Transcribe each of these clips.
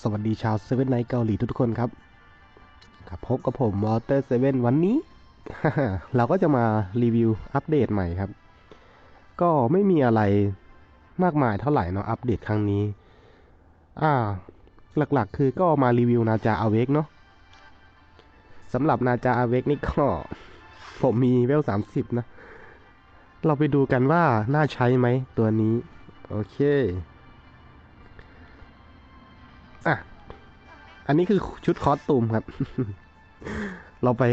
สวัสดีชาวเซเว่นไนเกาหลีทุกๆคนครับครับพบกับผมวอเตอร์เซเว่นวันนี้ เราก็จะมารีวิวอัปเดตใหม่ครับ ก็ไม่มีอะไรมากมายเท่าไหร่เนาะอัปเดตครั้งนี้ อ่า หลักๆ คือก็มารีวิวนาจาอาเวกเนาะสำหรับนาจาอาเวกนี่ก็ผมมีเวลสามสิบนะ เราไปดูกันว่าน่าใช้ไหมตัวนี้ โอเค อันนี้คือชุดคอสตูมครับ เราไป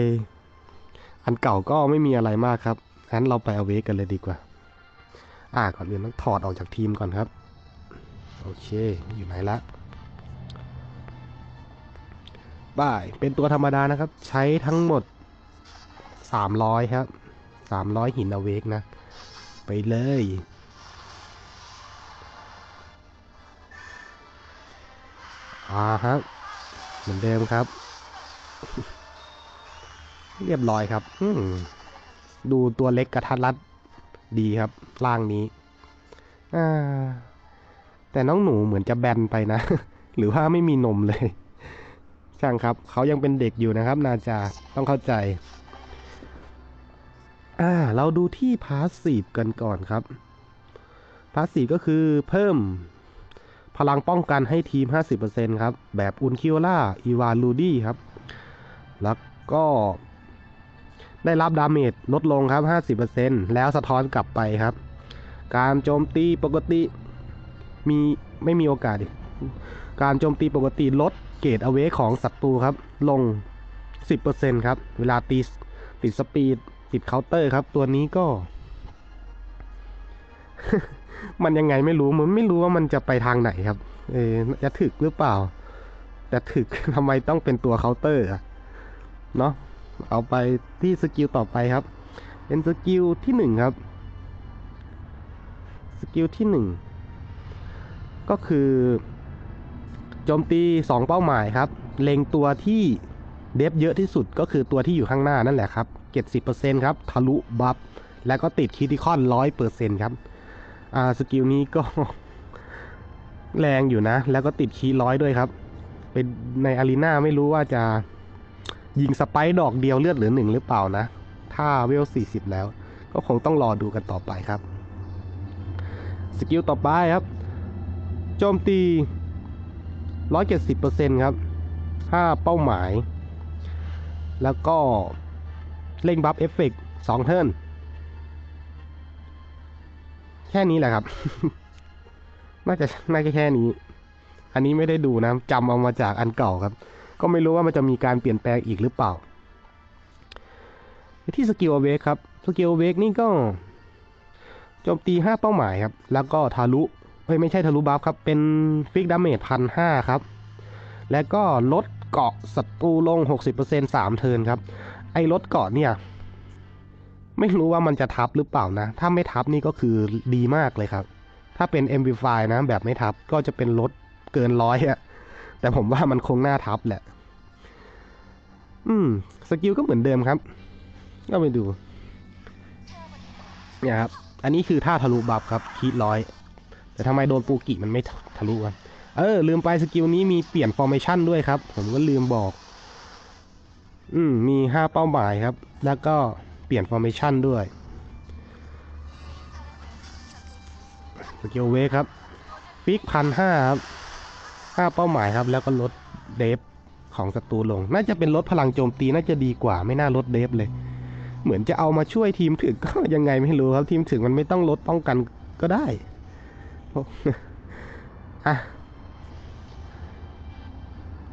อันเก่าก็ไม่มีอะไรมากครับงั้นเราไปเอาเวกันเลยดีกว่า อ่าก่อนอื่นต้องถอดออกจากทีมก่อนครับ โอเค อยู่ไหนละบ่ายเป็นตัวธรรมดานะครับ ใช้ทั้งหมดสามร้อยครับสามร้อยหินเอาเวกนะ ไปเลย อ่าฮะ เหมือนเดิมครับ เรียบร้อยครับ อืดูตัวเล็กกระทัดรัดดีครับร่างนี้อ่าแต่น้องหนูเหมือนจะแบนไปนะ หรือว่าไม่มีนมเลยช่างครับเขายังเป็นเด็กอยู่นะครับ นาจาต้องเข้าใจอ่าเราดูที่พาสซีฟกันก่อนครับพาสซีฟก็คือเพิ่ม พลังป้องกันให้ทีม 50%ครับ แบบอุนคิโอล่าอีวานลูดี้ครับ แล้วก็ได้รับดาเมจลดลงครับ 50%แล้วสะท้อนกลับไปครับ การโจมตีปกติมีไม่มีโอกาสดิการโจมตีปกติลดเกรดอาเวของศัตรูครับ ลง 10%ครับ เวลาตีติดสปีดติดเคาน์เตอร์ครับ ตัวนี้ก็ มันยังไงไม่รู้มันไม่รู้ว่ามันจะไปทางไหนครับ เออจะถึกหรือเปล่า แต่ถึกทำไมต้องเป็นตัวเคาน์เตอร์เนาะเอาไปที่สกิลต่อไปครับ เป็นสกิลที่หนึ่งครับ สกิลที่หนึ่งก็คือโจมตีสองเป้าหมายครับ เล็งตัวที่เดฟเยอะที่สุดก็คือตัวที่อยู่ข้างหน้านั่นแหละครับเจ็ดสิบเปอร์เซ็นครับ ทะลุบัฟ แล้วก็ติดคิติคอนร้อยเปอร์เซ็นครับ อ่าสกิลนี้ก็ แรงอยู่นะ แล้วก็ติดคีร้อยด้วยครับ เป็นในอารีนาไม่รู้ว่าจะยิงสไปดอกเดียวเลือดหลือหนึ่งหรือเปล่านะ ถ้าเวลสี่สิบแล้ว ก็คงต้องรอดูกันต่อไปครับ สกิลต่อไปครับ โจมตีร้อยเจ็ดสิบเปอร์เซ็นครับห้าเป้าหมาย แล้วก็เล่งบัฟเอฟเฟกสองเทิร์น แค่นี้แหละครับ น่าจะน่าจะแค่นี้ อันนี้ไม่ได้ดูนะจำเอามาจากอันเก่าครับ ก็ไม่รู้ว่ามันจะมีการเปลี่ยนแปลงอีกหรือเปล่า ที่สกิลเวกครับสกิลเวกนี่ก็โจมตีห้าเป้าหมายครับ แล้วก็ทะลุเฮ้ยไม่ใช่ทะลุบัฟครับ เป็นฟิกดาเมจพันห้าครับ แล้วก็ลดเกาะศัตรูลง 60%สามเทิร์นครับ ไอ้ลดเกาะเนี่ย ไม่รู้ว่ามันจะทับหรือเปล่านะ ถ้าไม่ทับนี่ก็คือดีมากเลยครับ ถ้าเป็น m v 5 นะ แบบไม่ทับก็จะเป็นลดเกินร้อยอะแต่ผมว่ามันคงหน้าทับแหละ อืม สกิลก็เหมือนเดิมครับ ก็ไปดู เนี่ยครับ อันนี้คือท่าทะลุบัฟครับคีดร้อย แต่ทำไมโดนปูกิมันไม่ทะลุกันเออ ลืมไปสกิลนี้มีเปลี่ยนฟอร์เมชันด้วยครับ ผมก็ลืมบอก อืม มีห้าเป้าหมายครับ แล้วก็ ลี่ยนฟอร์เมชันด้วยสกิลเวคครับฟิกพันห้าครับห้าเป้าหมายครับ แล้วก็ลดเดฟของศัตรูลง น่าจะเป็นลดพลังโจมตีน่าจะดีกว่าไม่น่าลดเดฟเลย เหมือนจะเอามาช่วยทีมถึงก็ยังไงไม่รู้ครับ ทีมถึงมันไม่ต้องลดป้องกันก็ได้อะ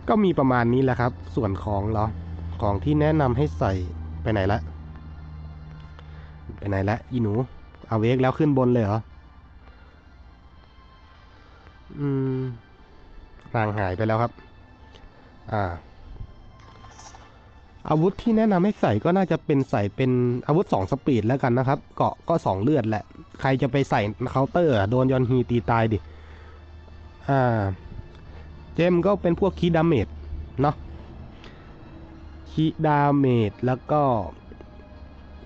ก็มีประมาณนี้แหละครับ ส่วนของเหรอ ของที่แนะนำให้ใส่ไปไหนละ ไปไหนละอีหนู เอาเวกแล้วขึ้นบนเลยเหรอ อืมห่างหายไปแล้วครับ อ่า อาวุธที่แนะนำให้ใส่ก็น่าจะเป็นใส่เป็นอาวุธสองสปีดแล้วกันนะครับ เกาะก็สองเลือดแหละ ใครจะไปใส่เคาน์เตอร์โดนยอนฮีตีตายดิ อ่า เจมก็เป็นพวกคีดาเมจเนาะคีดาเมจแล้วก็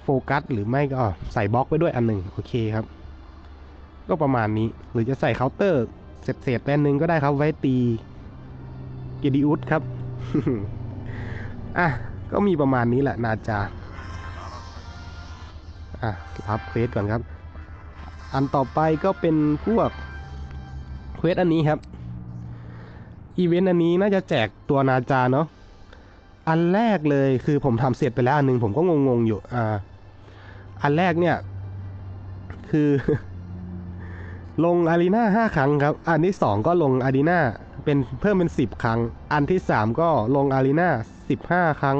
โฟกัสหรือไม่ก็ใส่บล็อกไปด้วยอันหนึ่งโอเคครับ ก็ประมาณนี้หรือจะใส่เคาน์เตอร์เศษๆแปนหนึ่งก็ได้ครับไว้ตีเกดิอุสครับอะก็มีประมาณนี้แหละนาจาอะรับเควสก่อนครับ อันต่อไปก็เป็นพวกเควสอันนี้ครับอีเวนต์อันนี้น่าจะแจกตัวนาจาเนาะอันแรกเลยคือผมทำเสร็จไปแล้วอันหนึงผมก็งงๆอยู่อ่า อันแรกเนี่ย คือ ลงอารีนาห้าครั้งครับ อันที่สองก็ลงอารีนาเป็นเพิ่มเป็นสิบครั้ง อันที่สามก็ลงอารีนาสิบห้าครั้ง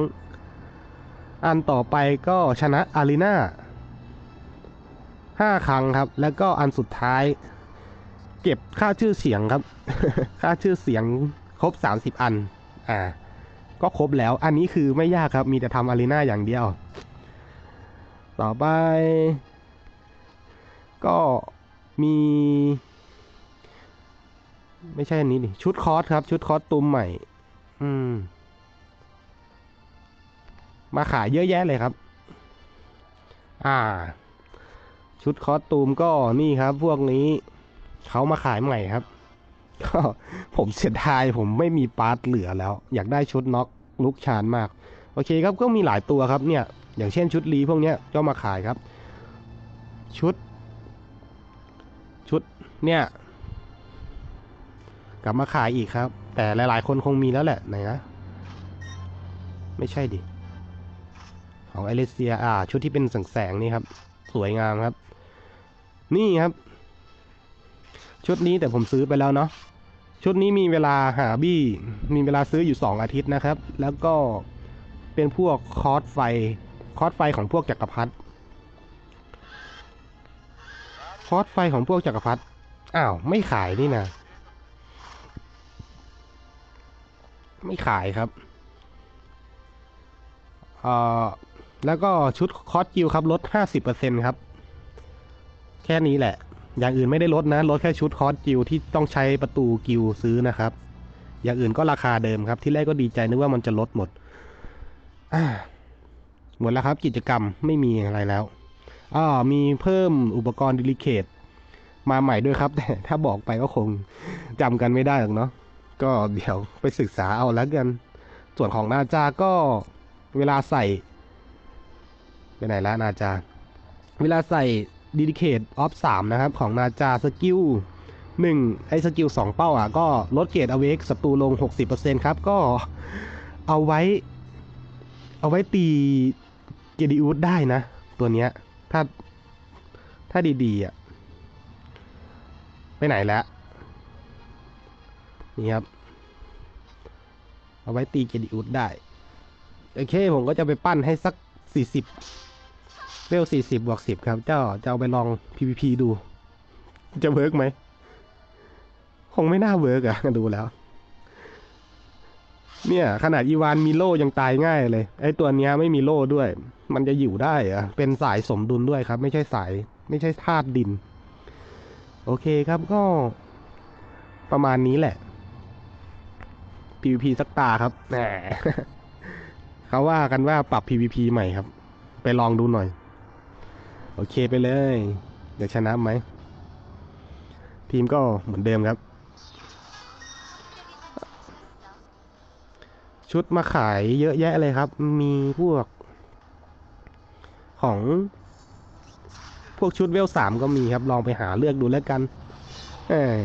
อันต่อไปก็ชนะอารีนาห้าครั้งครับ แล้วก็อันสุดท้าย เก็บค่าชื่อเสียงครับ ค่าชื่อเสียงครบสามสิบอัน อ่า ก็ครบแล้ว อันนี้คือไม่ยากครับ มีแต่ทำอารีนาอย่างเดียว ต่อไป ก็มี ไม่ใช่อันนี้ดิ ชุดคอสครับ ชุดคอสตูมใหม่ อืม มาขายเยอะแยะเลยครับ อ่า ชุดคอสตูมก็นี่ครับ พวกนี้เขามาขายใหม่ครับก็ผมเสียดายผมไม่มีปาร์ตเหลือแล้ว อยากได้ชุดน็อกลุกชานมาก โอเคครับก็มีหลายตัวครับเนี่ย อย่างเช่นชุดรีพวกนี้ก็มาขายครับ ชุด ชุดเนี่ย กลับมาขายอีกครับ แต่หลาย ๆ คนคงมีแล้วแหละไหนนะไม่ใช่ดิ ของเอเลเซียอ่า ชุดที่เป็นแสงๆนี่ครับ สวยงามครับ นี่ครับ ชุดนี้แต่ผมซื้อไปแล้วเนาะชุดนี้มีเวลาหาบี้ มีเวลาซื้ออยู่สองอาทิตย์นะครับ แล้วก็เป็นพวกคอร์สไฟ คอร์สไฟของพวกจักรพรรดิคอร์สไฟของพวกจักรพรรดิอ้าว ไม่ขายนี่นะไม่ขายครับเอ่อแล้วก็ชุดคอสกิลครับลดห้าสิบเปอร์เซ็นครับ แค่นี้แหละ อย่างอื่นไม่ได้ลดนะ ลดแค่ชุดคอสกิลที่ต้องใช้ประตูกิลซื้อนะครับ อย่างอื่นก็ราคาเดิมครับ ที่แรกก็ดีใจนึกว่ามันจะลดหมดอ่า หมดแล้วครับกิจกรรมไม่มีอะไรแล้วอ่ามีเพิ่มอุปกรณ์ดิลิเคทมาใหม่ด้วยครับ แต่ถ้าบอกไปก็คงจำกันไม่ได้หรอกเนาะก็เดี๋ยวไปศึกษาเอาแล้วกัน ส่วนของนาจาก็เวลาใส่ไปไหนแล้วนาจา เวลาใส่ Dedicate Off 3นะครับ ของนาจาสกิล1ไอ้สกิล2เป้าอะ ก็ลดเกรดอเวกศัตรูลง 60%ครับ ก็เอาไว้ เอาไว้ตี เกดิอูดได้นะ ตัวเนี้ย ถ้าถ้าดีๆอะไปไหนแล้ว นี่ครับ เอาไว้ตีเกดิอูดได้ โอเค ผมก็จะไปปั้นให้สัก 40เวล40บวก10 ครับ เจ้าจะเอาไปลอง PVP ดู จะเวิร์กไหม คงไม่น่าเวิร์กอะดูแล้ว เนี่ย ขนาดอีวานมีโล่ยังตายง่ายเลย ไอ้ตัวเนี้ยไม่มีโล่ด้วย มันจะอยู่ได้เหรอะเป็นสายสมดุลด้วยครับ ไม่ใช่สาย ไม่ใช่ธาตุดิน โอเคครับก็ ประมาณนี้แหละ PVP สักตาครับแหมเขาว่ากันว่าปรับ PVP ใหม่ครับ ไปลองดูหน่อย โอเคไปเลย เดี๋ยวชนะไหม ทีมก็เหมือนเดิมครับ ชุดมาขายเยอะแยะเลยครับ มีพวก ของ พวกชุดเวลสามก็มีครับ ลองไปหาเลือกดูแล้วกันเอ้ย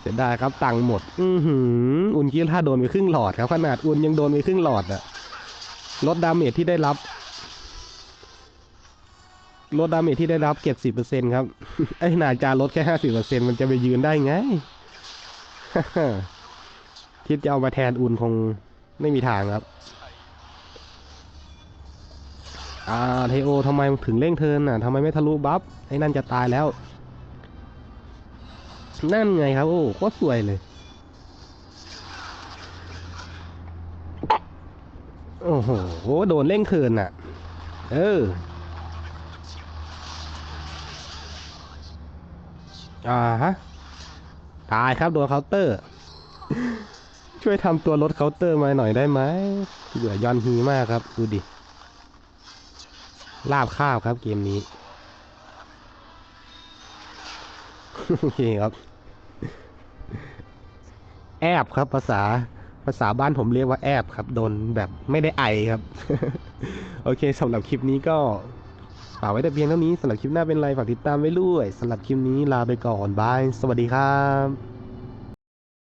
เสียดายครับตังค์หมด อือหืออุ่นคิดถ้าโดนไปครึ่งหลอดครับ ขนาดอุ่นยังโดนไปครึ่งหลอดอะลดดาเมจที่ได้รับลดดาเมจที่ได้รับเก็บสิบเปอร์เซ็นครับ ไอ้นาจาลดแค่ห้าสิบเปอร์เซ็นมันจะไปยืนได้ไง คิดจะเอามาแทนอุ่นคงไม่มีทางครับ อ่าเทโอทำไมถึงเร่งเทิร์นอะทำไมไม่ทะลุบัฟไอ้นั่นจะตายแล้ว นั่นไงครับ โอ้โคตรสวยเลย โอ้โหโดนเร่งเทิร์นอะ เอออ่าฮะ ตายครับ โดนเคาน์เตอร์ ช่วยทำตัวรถเคาน์เตอร์มาหน่อยได้ไหมเบื่อยอนฮีมากครับ ดูดิ ลาบข้าวครับเกมนี้ โอเคครับ แอบครับภาษาภาษาบ้านผมเรียกว่าแอบครับ โดนแบบไม่ได้ไอครับ โอเคสำหรับคลิปนี้ก็ฝากไว้แต่เพียงเท่านี้สำหรับคลิปหน้าเป็นไรฝากติดตามไว้ด้วยสำหรับคลิปนี้ลาไปก่อนบาย สวัสดีครับ